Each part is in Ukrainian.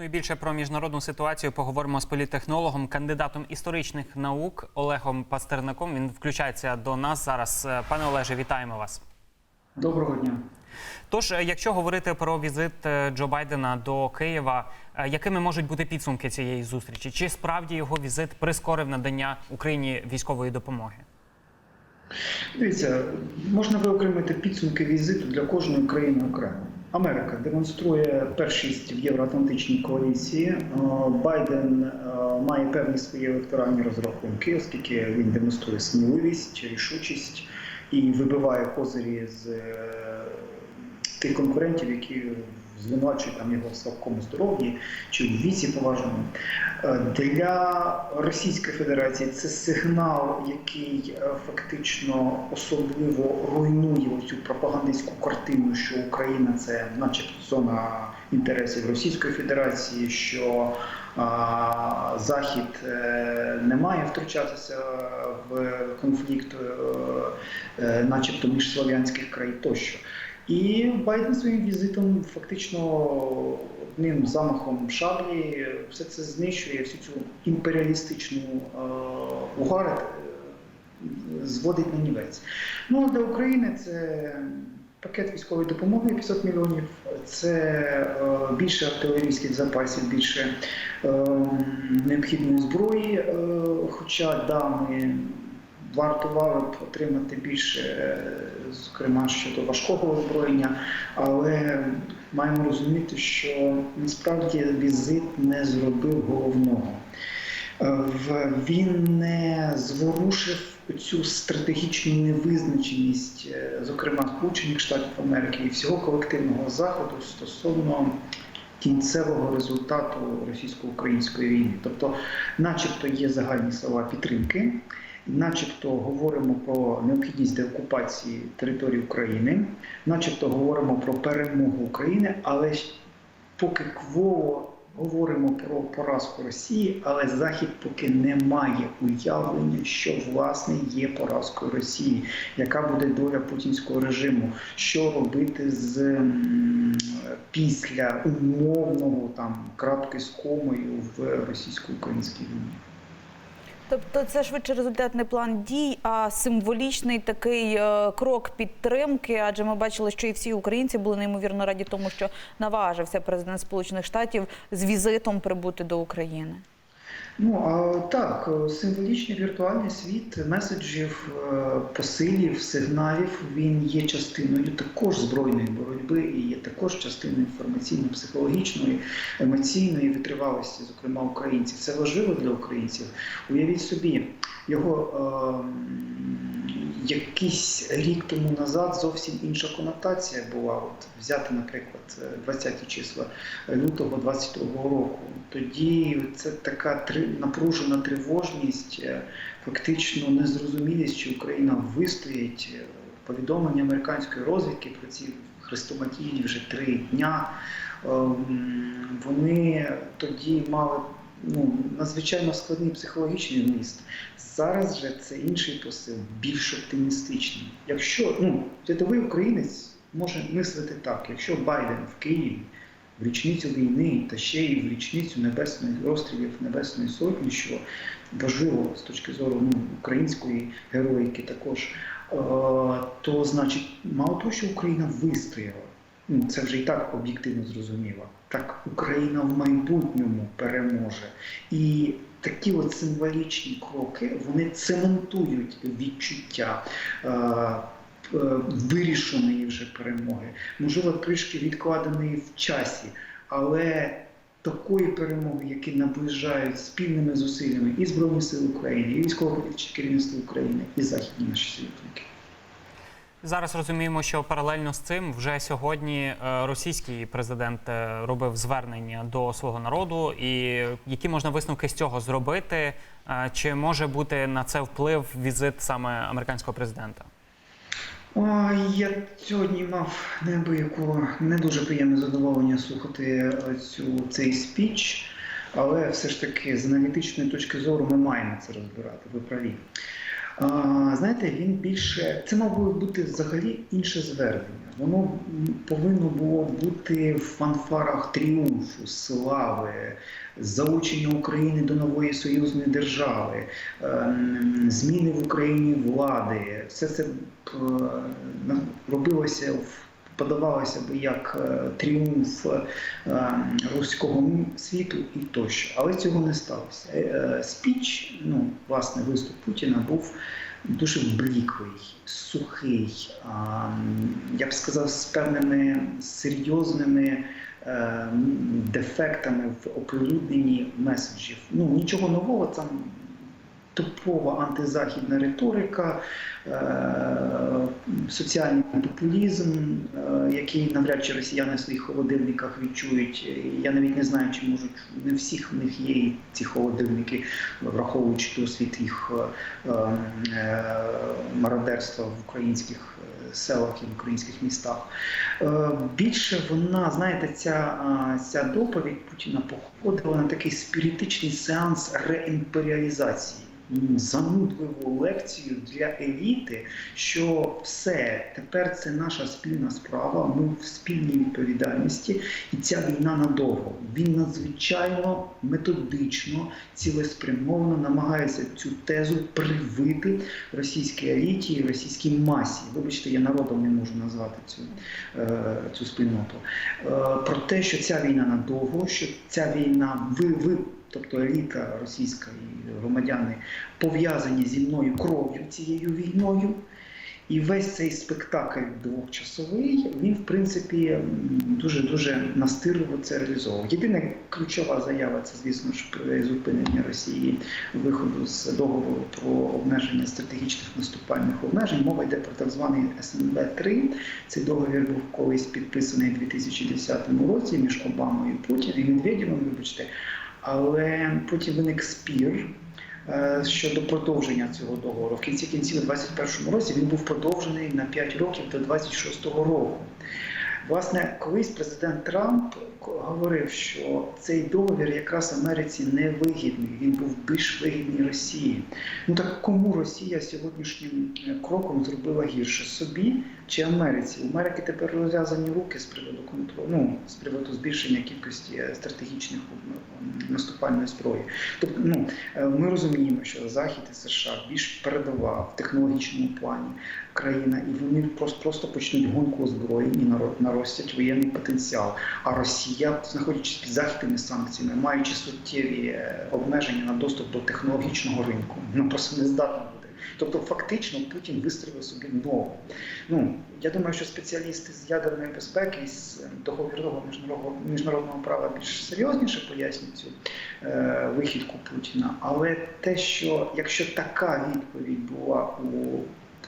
Ну і більше про міжнародну ситуацію поговоримо з політтехнологом, кандидатом історичних наук Олегом Пастернаком. Він включається до нас зараз. Е, Пане Олеже, вітаємо вас. Доброго дня. Тож, е, якщо говорити про візит е, Джо Байдена до Києва, якими можуть бути підсумки цієї зустрічі? Чи справді його візит прискорив надання Україні військової допомоги? Дивіться, можна виокремити підсумки візиту для кожної країни окремо. Америка демонструє першість в євроатлантичній коаліції. Е, Байден е, має певні свої електоральні розрахунки, оскільки він демонструє сміливість, рішучість і вибиває козирі з е, тих конкурентів, які звинувачують там його в слабкому здоров'ї чи у віці поважному. Е, Для Російської Федерації це сигнал, який е, фактично особливо руйнує цю пропагандистську картину, що Україна це, начебто, зона інтересів Російської Федерації, що а, Захід е, не має втручатися в конфлікт, начебто між слов'янських країн тощо. І Байден своїм візитом фактично одним замахом шаблі все це знищує, всю цю імперіалістичну е, угар е, зводить на нівець. Ну а для України це пакет військової допомоги 500 мільйонів, це е, більше артилерійських запасів, більше необхідної зброї. Хоча да, ми вартували б отримати більше, е, зокрема щодо важкого озброєння, але маємо розуміти, що насправді візит не зробив головного. Е, Він не зворушив цю стратегічну невизначеність, е, зокрема Сполучених Штатів Америки і всього колективного заходу стосовно кінцевого результату російсько-української війни. Тобто, начебто, є загальні слова підтримки, начебто говоримо про необхідність деокупації території України, начебто говоримо про перемогу України, але поки кво говоримо про поразку Росії, але Захід поки не має уявлення, що власне є поразкою Росії, яка буде доля путінського режиму, що робити з після умовного там крапки з комою в російсько-українській війні. Тобто це швидше результат не план дій, а символічний такий е, крок підтримки. Адже ми бачили, що і всі українці були неймовірно раді тому, що наважився президент Сполучених Штатів з візитом прибути до України. Ну а так, е, символічний віртуальний світ меседжів, е, посилів, сигналів. Він є частиною також збройної боротьби і є також частиною інформаційно-психологічної, емоційної витривалості, зокрема українців. Це важливо для українців. Уявіть собі, його е, якийсь рік тому назад зовсім інша конотація була. От взяти, наприклад, 20 числа лютого 22 року. Тоді це така напружена тривожність, е, фактично незрозумілість, що Україна вистоїть. Е, Повідомлення американської розвідки про ці хрестоматійні вже три дня. ем, Вони тоді мали ну, надзвичайно складний психологічний вміст. Зараз же це інший посил, більш оптимістичний. Якщо ну, рядовий українець може мислити так, якщо Байден в Києві в річницю війни та ще й в річницю небесної розстрілів Небесної Сотні, що важливо з точки зору ну, української героїки також, то значить, мало того, що Україна вистояла. Ну, це вже і так об'єктивно зрозуміло. Так Україна в майбутньому переможе. І такі от символічні кроки вони цементують відчуття вирішеної вже перемоги, можливо, трішки відкладеної в часі, але такої перемоги, які наближають спільними зусиллями і Збройні Сили України, і військово-політичне керівництво України, і західні наші союзники. Зараз розуміємо, що паралельно з цим вже сьогодні е, російський президент е, робив звернення до свого народу. І які можна висновки з цього зробити? Е, Чи може бути на це вплив візит саме американського президента? Я сьогодні мав неабияку не дуже приємне задоволення слухати е, цю цей спіч, але все ж таки з аналітичної точки зору ми маємо це розбирати. Ви праві. А, знаєте, він більше це мав би бути взагалі інше звернення. Воно повинно було бути в фанфарах тріумфу, слави, залучення України до нової союзної держави, ем, зміни в Україні влади. Все це е, робилося в. Подавалося би як е, тріумф е, руського світу і тощо, але цього не сталося. Е, Спіч, ну власне, виступ Путіна був дуже бліклий, сухий, я б сказав, з певними серйозними дефектами в оприлюдненні меседжів. Ну нічого нового там. Типова антизахідна риторика, соціальний популізм, е, який навряд чи росіяни в своїх холодильниках відчують. Я навіть не знаю, чи можуть не всіх в них є ці холодильники, враховуючи досвід їх е, е, мародерства в українських селах і в українських містах. Більше вона, знаєте, ця, ця доповідь Путіна походила на такий спіритичний сеанс реімперіалізації. Занудливу лекцію для еліти, що все тепер це наша спільна справа. Ми в спільній відповідальності, і ця війна надовго. Він надзвичайно методично, цілеспрямовано намагається цю тезу привити російській еліті російській масі. Вибачте, я народом не можу назвати цю, е, цю спільноту. Е, Про те, що ця війна надовго, що ця війна ви, ви тобто еліта російська і громадяни пов'язані зі мною кров'ю цією війною. І весь цей спектакль двохчасовий, він, в принципі, дуже дуже настирливо це реалізовував. Єдина ключова заява це, звісно ж, призупинення Росії виходу з договору про обмеження стратегічних наступальних обмежень. Мова йде про так званий СНВ 3 Цей договір був колись підписаний у 2010 році між Обамою і Путіним і Медведєвим, вибачте. Але потім виник спір е, щодо продовження цього договору. В кінці кінців у 2021 році він був продовжений на 5 років до 26-го року. Власне, колись президент Трамп говорив, що цей договір якраз Америці не вигідний, він був більш вигідний Росії. Ну так кому Росія сьогоднішнім е, кроком зробила гірше собі чи Америці? У Америки тепер розв'язані руки з приводу контролю, ну, з приводу збільшення кількості е, стратегічних наступальної зброї. Тобто, ну е, ми розуміємо, що Захід і США більш передова в технологічному плані країна, і вони просто, просто почнуть гонку озброєнь і наростять воєнний потенціал. А Росія, знаходячись під західними санкціями, маючи суттєві е, обмеження на доступ до технологічного ринку, ну просто не здатна. Тобто, фактично, Путін вистроїв собі ногу. Ну я думаю, що спеціалісти з ядерної безпеки з договірного міжнародного міжнародного права більш серйозніше пояснюють цю е, вихідку Путіна. Але те, що якщо така відповідь була у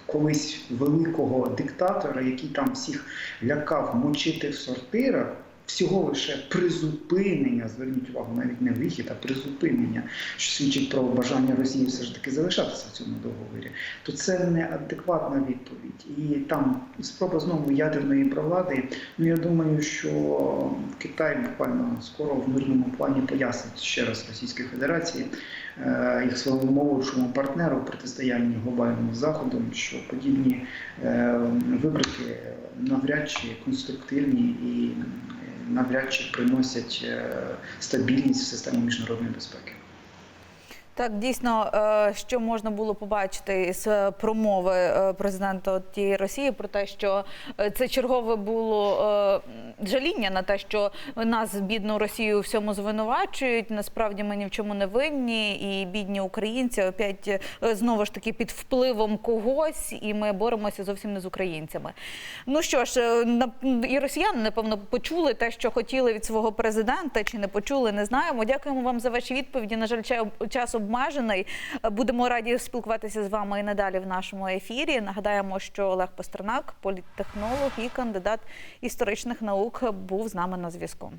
колись великого диктатора, який там всіх лякав мочити в сортирах. Всього лише призупинення, зверніть увагу, навіть не вихід, а призупинення, що свідчить про бажання Росії все ж таки залишатися в цьому договорі, то це неадекватна відповідь. І там спроба знову ядерної бравади. Ну я думаю, що Китай буквально скоро в мирному плані пояснить ще раз Російській Федерації е, як своєму молодшому партнеру протистоянні глобальному заходу, що подібні е, вибрики навряд чи конструктивні і навряд чи приносять е, стабільність в систему міжнародної безпеки. Так, дійсно, е, що можна було побачити з промови е, президента тієї Росії про те, що е, це чергове було е, жаління на те, що нас, бідну Росію, всьому звинувачують. Насправді ми ні в чому не винні, і бідні українці опять е, знову ж таки під впливом когось, і ми боремося зовсім не з українцями. Ну що ж, е, і росіяни напевно почули те, що хотіли від свого президента, чи не почули, не знаємо. Дякуємо вам за ваші відповіді. На жаль, ча- час обмежений. Е, Будемо раді спілкуватися з вами і надалі в нашому ефірі. Нагадаємо, що Олег Пастернак, політтехнолог і кандидат історичних наук, був з нами на зв'язку.